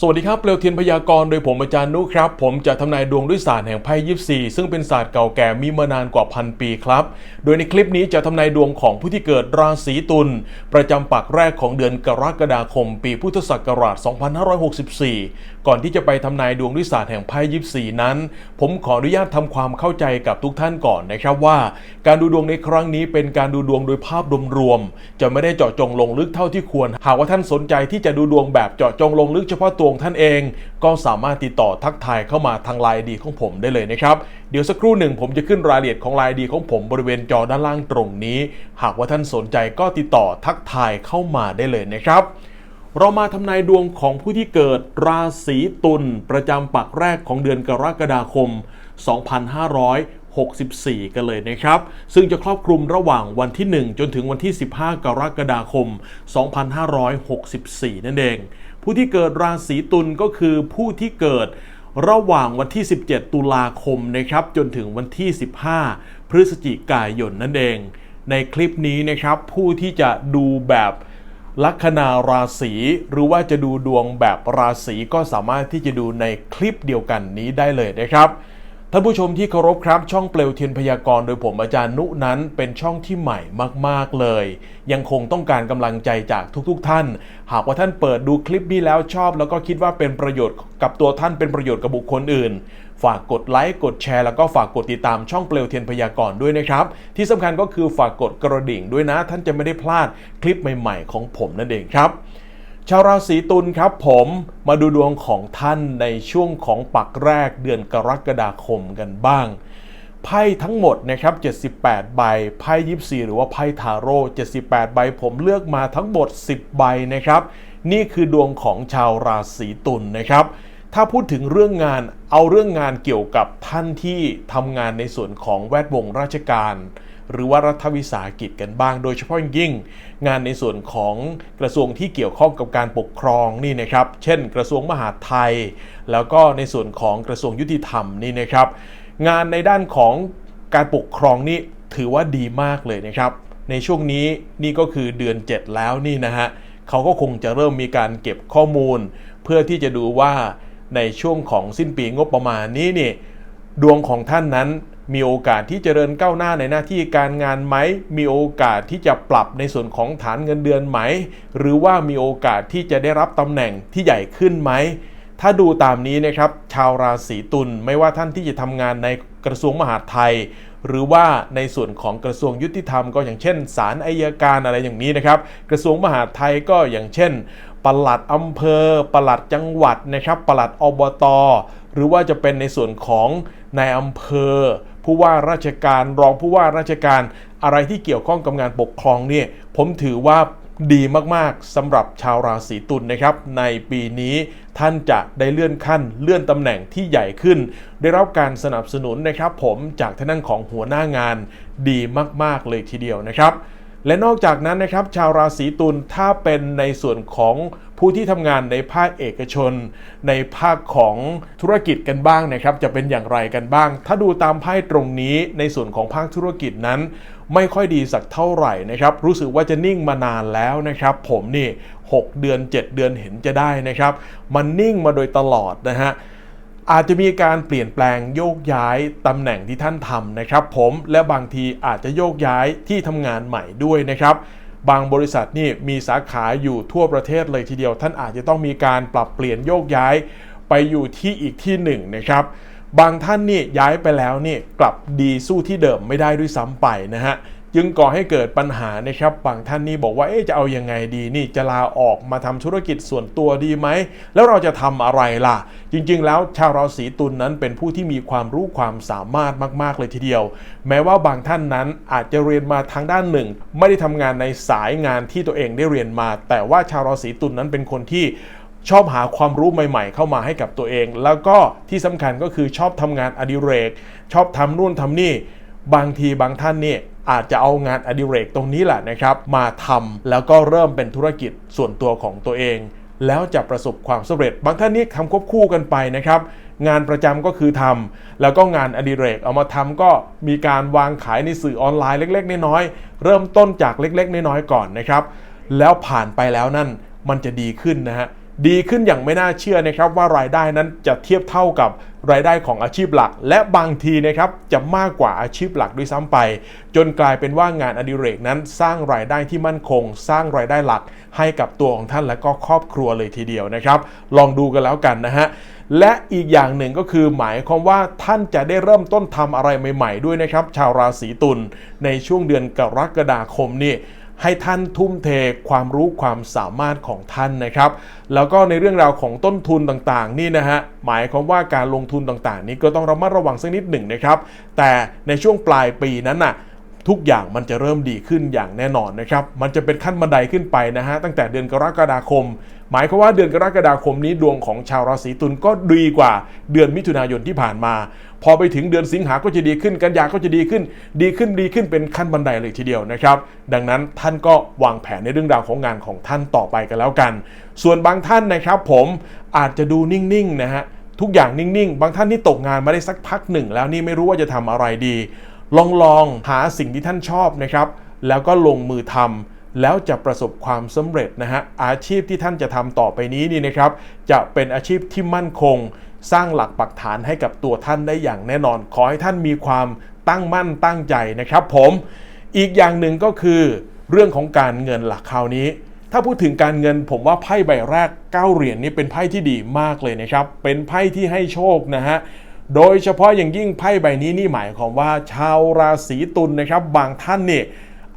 สวัสดีครับเปลวเทียนพยากรณ์โดยผมอาจารย์นุครับ ผมจะทำนายดวงด้วยศาสตร์แห่งไพ่ยิปซีซึ่งเป็นศาสตร์เก่าแก่มีมานานกว่าพันปีครับ โดยในคลิปนี้จะทำนายดวงของผู้ที่เกิดราศีตุลประจำปักแรกของเดือนกรกฎาคม ปีพุทธศักราช 2564 ก่อนที่จะไปทำนายดวงด้วยศาสตร์แห่งไพ่ยิปซีนั้น ผมขออนุญาตทำความเข้าใจกับทุกท่านก่อนนะครับว่า การดูดวงในครั้งนี้เป็นการดูดวงโดยภาพรวมๆจะไม่ได้เจาะจงลงลึกเท่าที่ควร หากว่าท่านสนใจที่จะดูดวงแบบเจาะจงลงลึกเฉพาะตัวของท่านเอง ก็สามารถติดต่อทักทายเข้ามาทางไลน์ดีของผมได้เลยนะครับเดี๋ยวสักครู่หนึ่งผมจะขึ้นรายละเอียดของไลน์ดีของผมบริเวณจอด้านล่างตรงนี้ หากว่าท่านสนใจก็ติดต่อทักทายเข้ามาได้เลยนะครับเรามาทำนายดวงของผู้ที่เกิดราศีตุลประจำปักแรกของเดือนกรกฎาคม 2564 กันเลยนะครับ ซึ่งจะครอบคลุมระหว่างวันที่ 1 จนถึงวันที่ 15 กรกฎาคม 2564 นั่นเอง ผู้ที่เกิดราศีตุลก็คือผู้ที่เกิดระหว่างวันที่ 17 ตุลาคมนะครับ จนถึงวันที่ 15 พฤศจิกายนนั่นเอง ในคลิปนี้นะครับผู้ที่จะดูแบบลัคนาราศีหรือว่าจะดูดวงแบบราศีก็สามารถที่จะดูในคลิปเดียวกันนี้ได้เลยนะครับ ท่านผู้ชมที่เคารพครับช่องเปลวเทียนพยากรณ์โดยผมอาจารย์นุนั้นเป็นช่องที่ใหม่มากๆเลย ยังคงต้องการกำลังใจจากทุกๆท่าน หากว่าท่านเปิดดูคลิปนี้แล้วชอบ แล้วก็คิดว่าเป็นประโยชน์กับตัวท่านเป็นประโยชน์กับบุคคลอื่น ฝากกดไลค์กดแชร์แล้วก็ฝากกดติดตามช่องเปลวเทียนพยากรณ์ด้วยนะครับ ที่สำคัญก็คือฝากกดกระดิ่งด้วยนะ ท่านจะไม่ได้พลาดคลิปใหม่ ๆ ของผมนั่นเองครับ ชาวราศีตุลครับผมมาดูดวงของท่านในช่วงของปักแรกเดือนกรกฎาคมกันบ้าง ไพ่ทั้งหมดนะครับ 78 ใบ ไพ่ยิปซีหรือว่าไพ่ทาโร่ 78 ใบผมเลือกมาทั้งหมด 10 ใบนะครับ นี่คือดวงของชาวราศีตุลนะครับ ถ้าพูดถึงเรื่องงานเอาเรื่องงานเกี่ยวกับท่านที่ทำงานในส่วนของแวดวงราชการ หรือว่ารัฐวิสาหกิจกันบ้าง โดยเฉพาะอย่างยิ่ง งานในส่วนของกระทรวงที่เกี่ยวข้องกับการปกครองนี่นะครับ เช่น กระทรวงมหาดไทย แล้วก็ในส่วนของกระทรวงยุติธรรมนี่นะครับ งานในด้านของการปกครองนี่ถือว่าดีมากเลยนะครับ ในช่วงนี้นี่ก็คือเดือน 7 แล้วนี่นะฮะเขาก็คงจะเริ่มมีการเก็บข้อมูล เพื่อที่จะดูว่าในช่วงของสิ้นปีงบประมาณนี้นี่ดวงของท่านนั้น มีโอกาสที่จเจริญก้าวหน้าในหน้าที่การงานไหม มีโอกาสที่จะปรับในส่วนของฐานเงินเดือนไหม หรือว่ามีโอกาสที่จะได้รับตำแหน่งที่ใหญ่ขึ้นไหม ถ้าดูตามนี้นะครับ ชาวราศีตุลไม่ว่าท่านที่จะทำงานในกระทรวงมหาดไทย หรือว่าในส่วนของกระทรวงยุติธรรมก็อย่างเช่นศาลอายการอะไรอย่างนี้นะครับ กระทรวงมหาดไทยก็อย่างเช่นปลัดอำเภอปลัดจังหวัดนะครับปลัดอบต หรือว่าจะเป็นในส่วนของนายอำเภอ ผู้ว่าราชการรองผู้ว่าราชการอะไรที่เกี่ยวข้องกับงานปกครองเนี่ยผมถือว่าดีมากๆสำหรับชาวราศีตุลนนะครับ ในปีนี้ท่านจะได้เลื่อนขั้น เลื่อนตำแหน่งที่ใหญ่ขึ้น ได้รับการสนับสนุนนะครับ ผมจากท่านนั่งของหัวหน้างานดีมากๆเลยทีเดียวนะครับ และนอกจากนั้นนะครับ ชาวราศีตุลถ้าเป็นในส่วนของ ผู้ที่ทำงานในภาคเอกชน ในภาคของธุรกิจกันบ้างนะครับจะเป็นอย่างไรกันบ้าง ถ้าดูตามไพ่ตรงนี้ในส่วนของภาคธุรกิจนั้น ไม่ค่อยดีสักเท่าไหร่นะครับรู้สึกว่าจะนิ่งมานานแล้วนะครับผมนี่ 6 เดือน 7 เดือนเห็นจะได้นะครับ มันนิ่งมาโดยตลอดนะฮะอาจจะมีการเปลี่ยนแปลงโยกย้ายตำแหน่งที่ท่านทำนะครับ ผมและบางทีอาจจะโยกย้ายที่ทำงานใหม่ด้วยนะครับ บางบริษัทนี่มีสาขาอยู่ทั่วประเทศเลยทีเดียว ท่านอาจจะต้องมีการปรับเปลี่ยนโยกย้ายไปอยู่ที่อีกที่หนึ่งนะครับบางท่านนี่ย้ายไปแล้วนี่กลับดีสู้ที่เดิมไม่ได้ด้วยซ้ำไปนะฮะ จึงก่อให้เกิดปัญหานะครับบางท่านนี่บอกว่าเอ๊ะจะเอายังไงดีนี่จะลาออกมาทำธุรกิจส่วนตัวดีไหม แล้วเราจะทำอะไรล่ะ จริงๆ แล้วชาวราศีตุลนนั้นเป็นผู้ที่มีความรู้ความสามารถมากๆเลยทีเดียว แม้ว่าบางท่านนั้นอาจจะเรียนมาทางด้านหนึ่ง ไม่ได้ทำงานในสายงานที่ตัวเองได้เรียนมา แต่ว่าชาวราศีตุลนนั้นเป็นคนที่ชอบหาความรู้ใหม่ ๆ เข้ามาให้กับตัวเอง แล้วก็ที่สำคัญก็คือชอบทำงานอดิเรก ชอบทำนู่นทำนี่ บางทีบางท่านเนี่ย อาจจะเอางานอดิเรกตรงนี้แหละนะครับ มาทำแล้วก็เริ่มเป็นธุรกิจส่วนตัวของตัวเอง แล้วจะประสบความสำเร็จ บางท่านนี่ทำควบคู่กันไปนะครับ งานประจำก็คือทำแล้วก็งานอดิเรกเอามาทำก็มีการวางขายในสื่อออนไลน์เล็ก ๆ น้อยๆเริ่มต้นจากเล็ก ๆ น้อยๆก่อนนะครับ แล้วผ่านไปแล้วนั่นมันจะดีขึ้นนะฮะ ดีขึ้นอย่างไม่น่าเชื่อนะครับว่ารายได้นั้นจะเทียบเท่ากับรายได้ของอาชีพหลัก และบางทีนะครับจะมากกว่าอาชีพหลักด้วยซ้ำไป จนกลายเป็นว่างานอดิเรกนั้นสร้างรายได้ที่มั่นคง สร้างรายได้หลัก ให้กับตัวของท่านและก็ครอบครัวเลยทีเดียวนะครับ ลองดูกันแล้วกันนะฮะและอีกอย่างหนึ่งก็คือหมายความว่าท่านจะได้เริ่มต้นทำอะไรใหม่ ๆ ด้วยนะครับ ชาวราศีตุลในช่วงเดือนกรกฎาคมนี่ ให้ท่านทุ่มเทความรู้ความสามารถของท่านนะครับ แล้วก็ในเรื่องราวของต้นทุนต่างๆ นี่นะฮะหมายความว่าการลงทุนต่างๆ นี้ก็ต้องระมัดระวังสักนิดหนึ่งนะครับ แต่ในช่วงปลายปีนั้นน่ะทุกอย่างมันจะเริ่มดีขึ้นอย่างแน่นอนนะครับ มันจะเป็นขั้นบันไดขึ้นไปนะฮะตั้งแต่เดือนกรกฎาคม หมายความว่าเดือนกรกฎาคมนี้ดวงของชาวราศีตุลก็ดีกว่าเดือนมิถุนายนที่ผ่านมา พอไปถึงเดือนสิงหาก็จะดีขึ้น กันยาก็จะดีขึ้น ดีขึ้นดีขึ้นเป็นขั้นบันไดเลยทีเดียวนะครับ ดังนั้นท่านก็วางแผนในเรื่องราวของงานของท่านต่อไปกันแล้วกัน ส่วนบางท่านนะครับ ผมอาจจะดูนิ่งๆนะฮะทุกอย่างนิ่งๆ บางท่านที่ตกงานมาได้สักพักหนึ่ง แล้วนี่ไม่รู้ว่าจะทำอะไรดี ลองลองหาสิ่งที่ท่านชอบนะครับ แล้วก็ลงมือทำ แล้วจะประสบความสำเร็จนะฮะอาชีพที่ท่านจะทำต่อไปนี้นี่นะครับ จะเป็นอาชีพที่มั่นคง สร้างหลักปักฐานให้กับตัวท่านได้อย่างแน่นอน ขอให้ท่านมีความตั้งมั่นตั้งใจนะครับ ผมอีกอย่างหนึ่งก็คือ เรื่องของการเงินหลักคราวนี้ ถ้าพูดถึงการเงินผมว่าไพ่ใบแรกเก้าเหรียญนี่เป็นไพ่ที่ดีมากเลยนะครับ เป็นไพ่ที่ให้โชคนะฮะโดยเฉพาะอย่างยิ่งไพ่ใบนี้นี่หมายความว่าชาวราศีตุลนะครับ บางท่านเนี่ย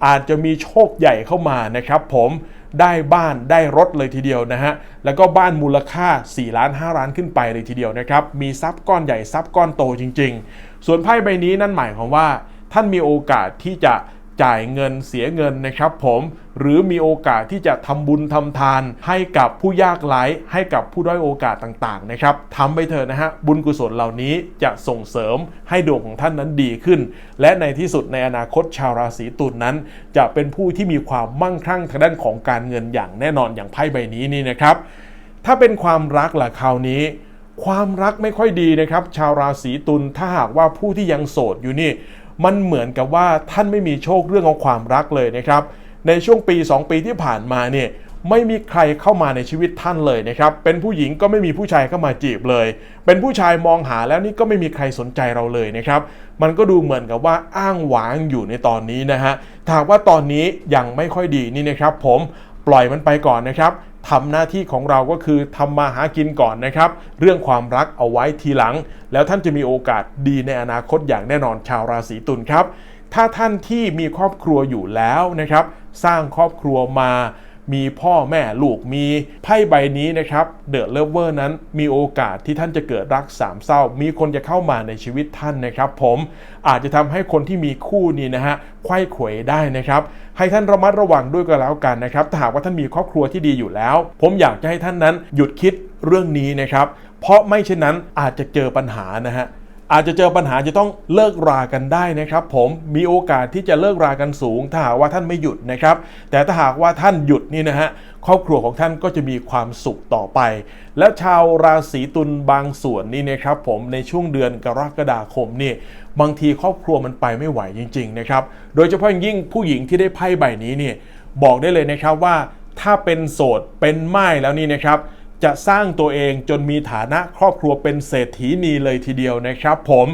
อาจจะมีโชคใหญ่เข้ามานะครับผมได้บ้านได้รถเลยทีเดียวนะฮะ แล้วก็บ้านมูลค่า 4 ล้าน 5 ล้านขึ้นไปเลยทีเดียวนะครับ มีทรัพย์ก้อนใหญ่ทรัพย์ก้อนโตจริง ๆ ส่วนไพ่ใบนี้นั่นหมายความว่า ท่านมีโอกาสที่จะ จ่ายเงินเสียเงินนะครับผมหรือมีโอกาสที่จะทำบุญทำทาน ให้กับผู้ยากไร้ให้กับผู้ด้อยโอกาสต่างๆนะครับทำไปเถอะนะฮะบุญกุศลเหล่านี้จะส่งเสริมให้ดวงของท่านนั้นดีขึ้น และในที่สุดในอนาคตชาวราศีตุลนนั้น จะเป็นผู้ที่มีความมั่งคั่งทางด้านของการเงินอย่างแน่นอนอย่างไพ่ใบนี้นี่นะครับ ถ้าเป็นความรักล่ะคราวนี้ความรักไม่ค่อยดีนะครับ ชาวราศีตุลถ้าหากว่าผู้ที่ยังโสดอยู่นี่ มันเหมือนกับว่าท่านไม่มีโชคเรื่องของความรักเลยนะครับ ในช่วงปี 2 ปีที่ผ่านมาเนี่ยไม่มีใครเข้ามาในชีวิตท่านเลยนะครับ เป็นผู้หญิงก็ไม่มีผู้ชายเข้ามาจีบเลย เป็นผู้ชายมองหาแล้วนี่ก็ไม่มีใครสนใจเราเลยนะครับ มันก็ดูเหมือนกับว่าอ้างหวางอยู่ในตอนนี้นะฮะถ้าหากว่าตอนนี้ยังไม่ค่อยดีนี่นะครับผม ปล่อยมันไปก่อนนะครับ ทำหน้าที่ของเราก็คือทำมาหากินก่อนนะครับ เรื่องความรักเอาไว้ทีหลัง แล้วท่านจะมีโอกาสดีในอนาคตอย่างแน่นอนชาวราศีตุลครับ ถ้าท่านที่มีครอบครัวอยู่แล้วนะครับ สร้างครอบครัวมา มีพ่อแม่ลูกมีไพ่ใบนี้นะครับเดอะเลเวอร์นั้นมีโอกาสที่ท่านจะเกิดรักสามเศร้า มีคนจะเข้ามาในชีวิตท่านนะครับผมอาจจะทำให้คนที่มีคู่นี้นะฮะไข้เขวได้นะครับ ให้ท่านระมัดระวังด้วยก็แล้วกันนะครับถ้าหากว่าท่านมีครอบครัวที่ดีอยู่แล้ว ผมอยากจะให้ท่านนั้นหยุดคิดเรื่องนี้นะครับ เพราะไม่เช่นนั้นอาจจะเจอปัญหานะฮะ อาจจะเจอปัญหาจะต้องเลิกรากันได้นะครับ ผมมีโอกาสที่จะเลิกรากันสูง ถ้าหากว่าท่านไม่หยุดนะครับ แต่ถ้าหากว่าท่านหยุดนี่นะฮะครอบครัวของท่านก็จะมีความสุขต่อไป และชาวราศีตุลบางส่วนนี่นะครับผมในช่วงเดือนกรกฎาคมนี่บางทีครอบครัวมันไปไม่ไหวจริง ๆ นะครับ โดยเฉพาะยิ่งผู้หญิงที่ได้ไพ่ใบนี้เนี่ยบอกได้เลยนะครับว่าถ้าเป็นโสดเป็นไม้แล้วนี่นะครับ จะสร้างตัวเองจนมีฐานะครอบครัวเป็นเศรษฐีนีเลยทีเดียวนะครับผม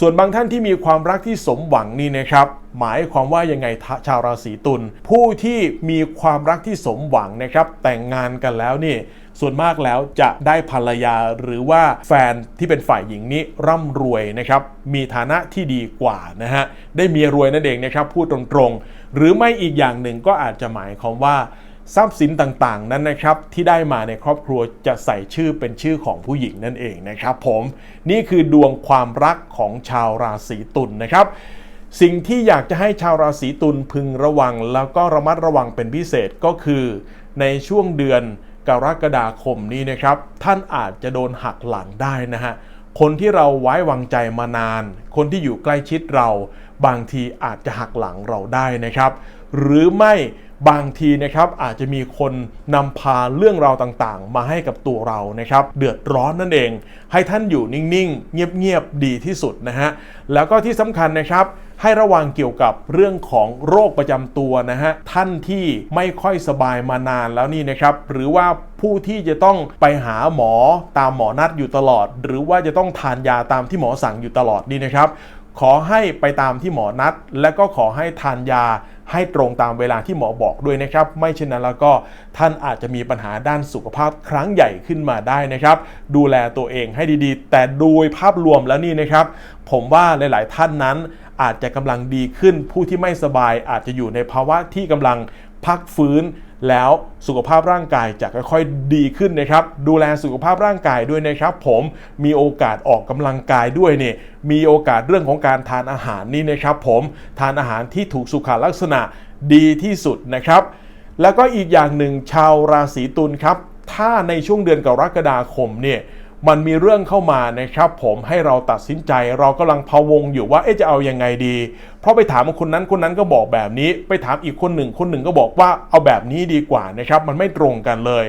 ส่วนบางท่านที่มีความรักที่สมหวังนี่นะครับ หมายความว่ายังไงชาวราศีตุลผู้ที่มีความรักที่สมหวังนะครับ แต่งงานกันแล้วนี่ ส่วนมากแล้วจะได้ภรรยาหรือว่าแฟนที่เป็นฝ่ายหญิงนี้ร่ำรวยนะครับ มีฐานะที่ดีกว่านะฮะได้เมียรวยนั่นเองนะครับพูดตรงๆ หรือไม่อีกอย่างหนึ่งก็อาจจะหมายความว่า ทรัพย์สินต่างๆ นั้นนะครับที่ได้มาในครอบครัวจะใส่ชื่อเป็นชื่อของผู้หญิงนั่นเองนะครับผมนี่คือดวงความรักของชาวราศีตุลนนะครับสิ่งที่อยากจะให้ชาวราศีตุลพึงระวัง แล้วก็ระมัดระวังเป็นพิเศษก็คือ ในช่วงเดือนกรกฎาคมนี้นะครับ ท่านอาจจะโดนหักหลังได้นะฮะคนที่เราไว้วางใจมานาน คนที่อยู่ใกล้ชิดเรา บางทีอาจจะหักหลังเราได้นะครับ หรือไม่ บางทีนะครับอาจจะมีคนนำพาเรื่องราวต่างๆ มาให้กับตัวเรานะครับ เดือดร้อนนั่นเอง ให้ท่านอยู่นิ่งๆ เงียบๆ ดีที่สุดนะฮะ แล้วก็ที่สำคัญนะครับให้ระวังเกี่ยวกับเรื่องของโรคประจำตัวนะฮะท่านที่ไม่ค่อยสบายมานานแล้วนี่นะครับ หรือว่าผู้ที่จะต้องไปหาหมอตามหมอนัดอยู่ตลอด หรือว่าจะต้องทานยาตามที่หมอสั่งอยู่ตลอดนี่นะครับ ขอให้ไปตามที่หมอนัด และก็ขอให้ทานยา ให้ตรงตามเวลาที่หมอบอกด้วยนะครับ ไม่เช่นนั้นแล้วก็ท่านอาจจะมีปัญหาด้านสุขภาพครั้งใหญ่ขึ้นมาได้นะครับ ดูแลตัวเองให้ดีๆ แต่โดยภาพรวมแล้วนี่นะครับ ผมว่าหลาย ๆ ท่านนั้น อาจจะกำลังดีขึ้น ผู้ที่ไม่สบายอาจจะอยู่ในภาวะที่กำลังพักฟื้น แล้วสุขภาพร่างกายจะค่อยๆดีขึ้นนะครับ ดูแลสุขภาพร่างกายด้วยนะครับ ผมมีโอกาสออกกำลังกายด้วยเนี่ยมีโอกาสเรื่องของการทานอาหารนี่นะครับผมทานอาหารที่ถูกสุขลักษณะดีที่สุดนะครับ แล้วก็อีกอย่างหนึ่งชาวราศีตุลครับ ถ้าในช่วงเดือนกรกฎาคมเนี่ย มันมีเรื่องเข้ามานะครับ ผมให้เราตัดสินใจ เรากำลังพะวงอยู่ว่าเอ๊ะจะเอายังไงดี เพราะไปถามคนนั้นคนนั้นก็บอกแบบนี้ ไปถามอีกคนหนึ่งคนหนึ่งก็บอกว่าเอาแบบนี้ดีกว่านะครับ มันไม่ตรงกันเลย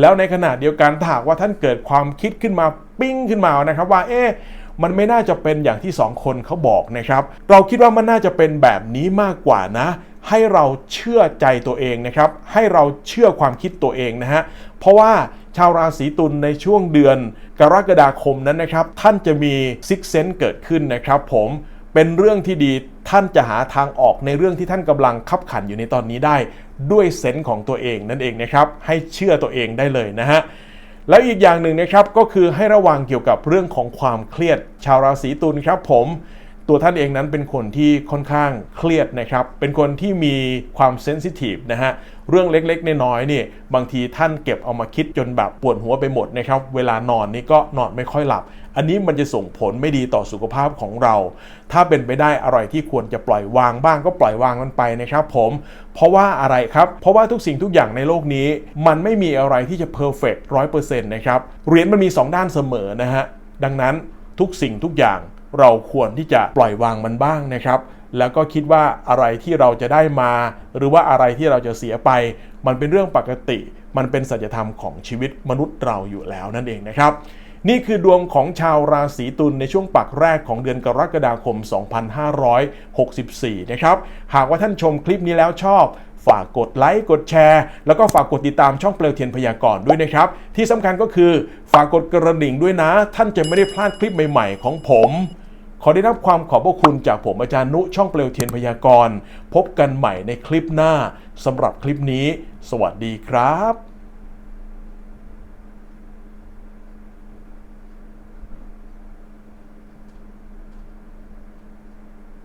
แล้วในขณะเดียวกันถ้าหากว่าท่านเกิดความคิดขึ้นมาปิ้งขึ้นมานะครับว่าเอ๊ะมันไม่น่าจะเป็นอย่างที่สองคนเขาบอกนะครับ เราคิดว่ามันน่าจะเป็นแบบนี้มากกว่านะ ให้เราเชื่อใจตัวเองนะครับ ให้เราเชื่อความคิดตัวเองนะฮะ เพราะว่า ชาวราศีตุลในช่วงเดือนกรกฎาคมนั้นนะครับ ท่านจะมีซิกเซนเกิดขึ้นนะครับผมเป็นเรื่องที่ดีท่านจะหาทางออกในเรื่องที่ท่านกำลังขับขันอยู่ในตอนนี้ได้ ด้วยเซนส์ของตัวเองนั่นเองนะครับ ให้เชื่อตัวเองได้เลยนะฮะแล้วอีกอย่างหนึ่งนะครับก็คือให้ระวังเกี่ยวกับเรื่องของความเครียดชาวราศีตุลครับผม ตัวท่านเองนั้นเป็นคนที่ค่อนข้างเครียดนะครับ เป็นคนที่มีความเซนซิทีฟนะฮะ เรื่องเล็กๆ น้อยๆนี่บางทีท่านเก็บเอามาคิดจนแบบปวดหัวไปหมดนะครับ เวลานอนนี่ก็นอนไม่ค่อยหลับ อันนี้มันจะส่งผลไม่ดีต่อสุขภาพของเรา ถ้าเป็นไปได้อะไรที่ควรจะปล่อยวางบ้างก็ปล่อยวางมันไปนะครับผม เพราะว่าอะไรครับ เพราะว่าทุกสิ่งทุกอย่างในโลกนี้ มันไม่มีอะไรที่จะเพอร์เฟกต์ร้อยเปอร์เซ็นต์นะครับ เหรียญมันมี 2 ด้านเสมอนะฮะ ดังนั้นทุกสิ่งทุกอย่าง เราควรที่จะปล่อยวางมันบ้างนะครับ แล้วก็คิดว่าอะไรที่เราจะได้มา หรือว่าอะไรที่เราจะเสียไป มันเป็นเรื่องปกติ มันเป็นสัจธรรมของชีวิตมนุษย์เราอยู่แล้วนั่นเองนะครับ นี่คือดวงของชาวราศีตุลในช่วงปักแรกของเดือนกรกฎาคม 2564 นะครับ หากว่าท่านชมคลิปนี้แล้วชอบ ฝากกดไลค์กดแชร์ แล้วก็ฝากกดติดตามช่องเปลวเทียนพยากรณ์ด้วยนะครับ ที่สำคัญก็คือฝากกดกระดิ่งด้วยนะ ท่านจะไม่ได้พลาดคลิปใหม่ๆ ของผม ขอได้รับความขอบพระคุณจากผมอาจารย์นุช่องเปลวเทียนพยากรณ์ พบกันใหม่ในคลิปหน้าสำหรับคลิปนี้ สวัสดีครับ